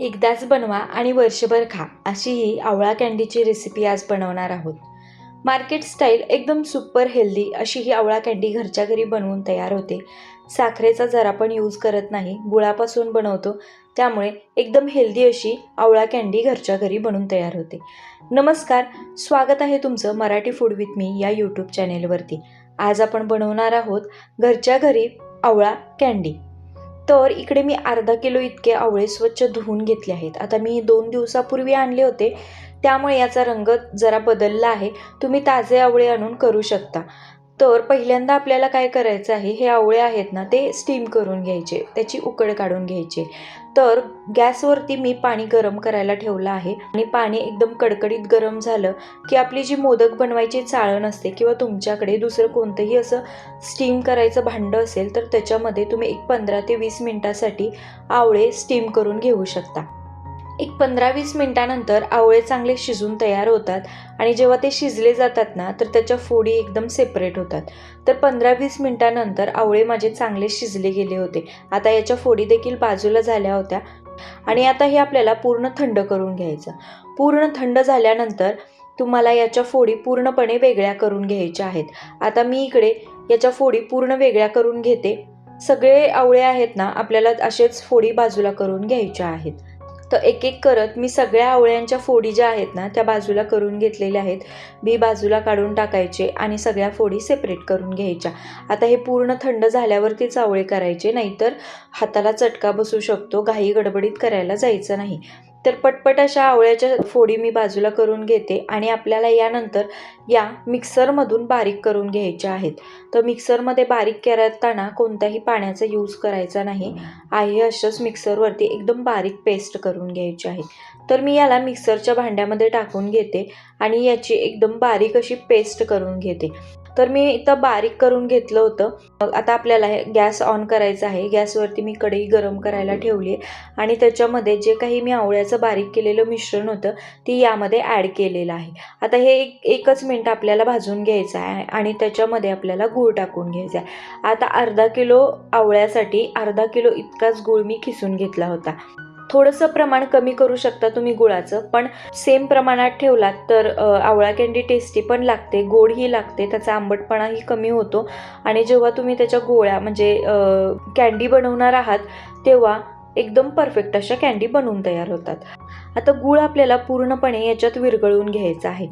एकदाच बनवा आणि वर्षभर खा अशी ही आवळा कँडीची रेसिपी आज बनवणार आहोत. मार्केट स्टाईल एकदम सुपर हेल्दी अशी ही आवळा कँडी घरच्या घरी बनवून तयार होते. साखरेचा जरा पण यूज करत नाही गुळापासून बनवतो. त्यामुळे एकदम हेल्दी अशी आवळा कँडी घरच्या घरी बनवून तयार होते. नमस्कार स्वागत आहे तुमचं मराठी फूड विथ मी या यूट्यूब चॅनेलवरती आज आपण बनवणार आहोत घरच्या घरी आवळा कँडी तर इकडे मी अर्धा किलो इतके आवळे स्वच्छ धुवून घेतले आहेत. आता मी दोन दिवसापूर्वी आणले होते. त्यामुळे याचा रंग जरा बदलला आहे. तुम्ही ताजे आवळे आणून करू शकता. तर पहिल्यांदा आपल्याला काय करायचं आहे हे आवळे आहेत ना ते स्टीम करून घ्यायचे त्याची उकड काढून घ्यायचे. तर गॅसवरती मी पाणी गरम करायला ठेवलं आहे आणि पाणी एकदम कडकडीत गरम झालं की आपली जी मोदक बनवायची चाळण असते किंवा तुमच्याकडे दुसरं कोणतंही असं स्टीम करायचं भांडं असेल तर त्याच्यामध्ये तुम्ही एक पंधरा ते वीस मिनटासाठी आवळे स्टीम करून घेऊ शकता. एक पंधरा वीस मिनटानंतर आवळे चांगले शिजून तयार होतात आणि जेव्हा ते शिजले जातात ना तर त्याच्या फोडी एकदम सेपरेट होतात. तर पंधरा वीस मिनटानंतर आवळे माझे चांगले शिजले गेले होते. आता याच्या फोडी देखील बाजूला झाल्या होत्या आणि आता हे आपल्याला पूर्ण थंड करून घ्यायचं. पूर्ण थंड झाल्यानंतर तुम्हाला याच्या फोडी पूर्णपणे वेगळ्या करून घ्यायच्या आहेत. आता मी इकडे याच्या फोडी पूर्ण वेगळ्या करून घेते. सगळे आवळे आहेत ना आपल्याला असेच फोडी बाजूला करून घ्यायच्या आहेत. तर एक एक करत मी सगळ्या आवळ्यांच्या फोडी ज्या आहेत ना त्या बाजूला करून घेतलेल्या आहेत. बी बाजूला काढून टाकायचे आणि सगळ्या फोडी सेपरेट करून घ्यायच्या. आता हे पूर्ण थंड झाल्यावरतीच आवळे करायचे नाहीतर हाताला चटका बसू शकतो घाई गडबडीत करायला जायचं नाही. तर पटपट अशा आवळ्याच्या फोडी मी बाजूला करून घेते आणि आपल्याला यानंतर या मिक्सरमधून बारीक करून घ्यायच्या आहेत. तर मिक्सरमध्ये बारीक करताना कोणत्याही पाण्याचा यूज करायचा नाही. आहे अशाच मिक्सरवरती एकदम बारीक पेस्ट करून घ्यायची आहे तर मी याला मिक्सरच्या भांड्यामध्ये टाकून घेते आणि याची एकदम बारीक अशी पेस्ट करून घेते. तर मी इथं बारीक करून घेतलं होतं. मग आता आपल्याला हे गॅस ऑन करायचा आहे. गॅसवरती मी कढई गरम करायला ठेवली आहे. आणि त्याच्यामध्ये जे काही मी आवळ्याचं बारीक केलेलं मिश्रण होतं ती यामध्ये ॲड केलेलं आहे. आता हे एक एकच मिनटं आपल्याला भाजून घ्यायचं आहे आणि त्याच्यामध्ये आपल्याला गूळ टाकून घ्यायचा आहे. आता अर्धा किलो आवळ्यासाठी अर्धा किलो इतकाच गूळ मी खिसून घेतला होता. थोडंसं प्रमाण कमी करू शकता तुम्ही गुळाचं पण सेम प्रमाणात ठेवलात तर आवळा कँडी टेस्टी पण लागते गोडही लागते त्याचा आंबटपणाही कमी होतो. आणि जेव्हा तुम्ही त्याच्या गोळ्या म्हणजे कँडी बनवणार आहात तेव्हा एकदम परफेक्ट अशा कँडी बनवून तयार होतात. आता गूळ आपल्याला पूर्णपणे याच्यात विरघळून घ्यायचं आहे.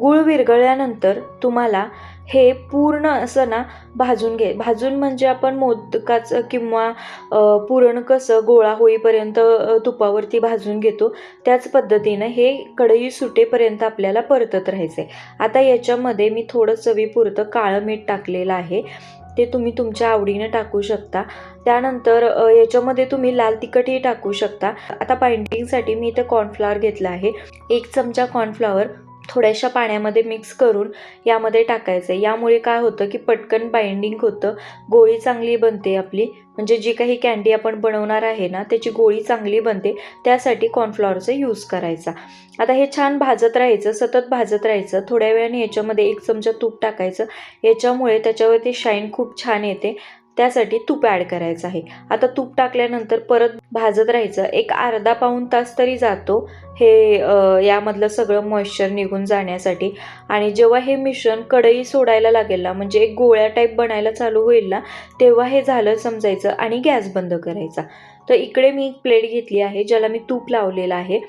गूळ विरघळल्यानंतर तुम्हाला हे पूर्ण असं ना भाजून घे. भाजून म्हणजे आपण मोदकाचं किंवा पुरण कसं गोळा होईपर्यंत तुपावरती भाजून घेतो त्याच पद्धतीनं हे कढई सुटेपर्यंत आपल्याला परतत राहायचं आहे आता याच्यामध्ये मी थोडं चवीपुरतं काळं मीठ टाकलेलं आहे. ते तुम्ही तुमच्या आवडीनं टाकू शकता. त्यानंतर याच्यामध्ये तुम्ही लाल तिखटही टाकू शकता. आता बाइंडिंगसाठी मी इथं कॉर्नफ्लॉवर घेतला आहे. एक चमचा कॉर्नफ्लॉवर थोड्याशा पाण्यामध्ये मिक्स करून यामध्ये टाकायचं आहे यामुळे काय होतं की पटकन बाइंडिंग होतं. गोळी चांगली बनते आपली. म्हणजे जी काही कँडी आपण बनवणार आहे ना त्याची गोळी चांगली बनते. त्यासाठी कॉर्नफ्लॉवरचा यूज करायचा. आता हे छान भाजत राहायचं सतत भाजत राहायचं. थोड्या वेळाने याच्यामध्ये एक चमचा तूप टाकायचं. याच्यामुळे त्याच्यावरती शाईन खूप छान येते. त्यासाठी तूप ॲड करायचं आहे. आता तूप टाकल्यानंतर परत भाजत राहायचं. एक अर्धा पाऊण तास तरी जातो हे यामधलं सगळं मॉइश्चर निघून जाण्यासाठी. आणि जेव्हा हे मिश्रण कढई सोडायला लागेल ना म्हणजे एक गोळ्या टाईप बनायला चालू होईल ना तेव्हा हे झालं समजायचं आणि गॅस बंद करायचा. तर इकडे मी एक प्लेट घेतली आहे ज्याला मी तूप लावलेलं आहे.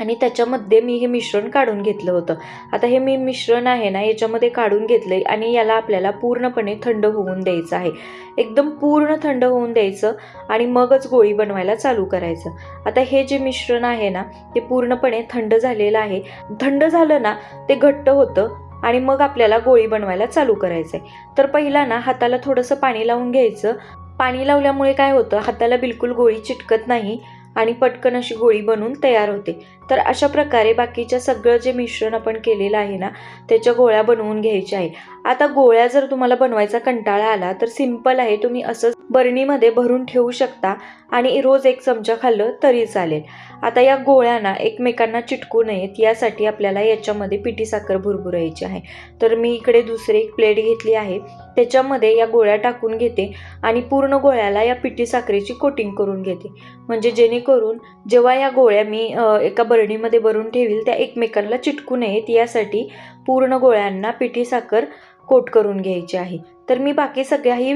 आणि त्याच्यामध्ये मी हे मिश्रण काढून घेतलं होतं. आता हे मी मिश्रण आहे ना याच्यामध्ये काढून घेतलं आणि याला आपल्याला पूर्णपणे थंड होऊन द्यायचं आहे. एकदम पूर्ण थंड होऊन द्यायचं आणि मगच गोळी बनवायला चालू करायचं. आता हे जे मिश्रण आहे ना ते पूर्णपणे थंड झालेलं आहे. थंड झालं ना ते घट्ट होतं आणि मग आपल्याला गोळी बनवायला चालू करायचं आहे तर पहिला ना हाताला थोडंसं पाणी लावून घ्यायचं. पाणी लावल्यामुळे काय होतं हाताला बिलकुल गोळी चिटकत नाही. आणि पटकन अशी गोळी बनवून तयार होते. तर अशा प्रकारे बाकीच्या सगळं जे मिश्रण आपण केलेलं आहे ना त्याच्या गोळ्या बनवून घ्यायच्या आहे आता गोळ्या जर तुम्हाला बनवायचा कंटाळा आला तर सिंपल आहे. तुम्ही असं बरणीमध्ये भरून ठेवू शकता आणि रोज एक चमचा खाल्लं तरी चालेल. आता या गोळ्यांना एकमेकांना चिटकू नयेत. यासाठी आपल्याला याच्यामध्ये पिठी साखर भुरभुरायची आहे. तर मी इकडे दुसरी एक प्लेट घेतली आहे. त्याच्यामध्ये या गोळ्या टाकून घेते आणि पूर्ण गोळ्याला या पिठी साखरेची कोटिंग करून घेते. म्हणजे जेणेकरून जेव्हा या गोळ्या मी एका बरणीमध्ये भरून ठेवील त्या एकमेकांना चिटकू नयेत. यासाठी पूर्ण गोळ्यांना पिठी साखर कोट करून घ्यायची आहे. तर मी बाकी सगळ्याही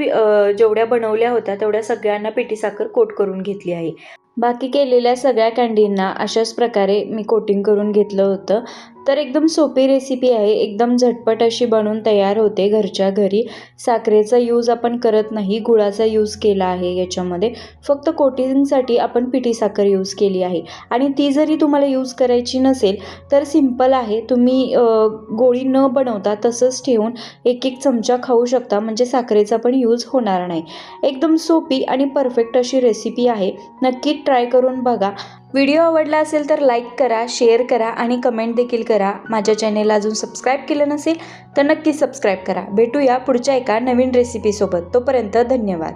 जेवढ्या बनवल्या होत्या तेवढ्या सगळ्यांना पिठी साखर कोट करून घेतली आहे. बाकी केलेल्या सगळ्या कँडींना अशाच प्रकारे मी कोटिंग करून घेतलं होतं. तर एकदम सोपी रेसिपी आहे. एकदम झटपट अशी बनवून तयार होते घरच्या घरी. साखरेचा यूज आपण करत नाही. गुळाचा यूज केला आहे याच्यामध्ये. फक्त कोटिंगसाठी आपण पिठी साखर यूज केली आहे. आणि ती जरी तुम्हाला यूज करायची नसेल तर सिंपल आहे. तुम्ही गोळी न बनवता तसंच ठेवून एक एक चमचा खाऊ शकता. म्हणजे साखरेचा पण यूज होणार नाही. एकदम सोपी आणि परफेक्ट अशी रेसिपी आहे. नक्की ट्राय करून बघा. व्हिडिओ आवडला असेल तर लाईक करा शेअर करा आणि कमेंट देखील करा. माझ्या चॅनेलला अजून सबस्क्राईब केलं नसेल तर नक्की सबस्क्राईब करा. भेटूया पुढच्या एका नवीन रेसिपीसोबत तोपर्यंत धन्यवाद.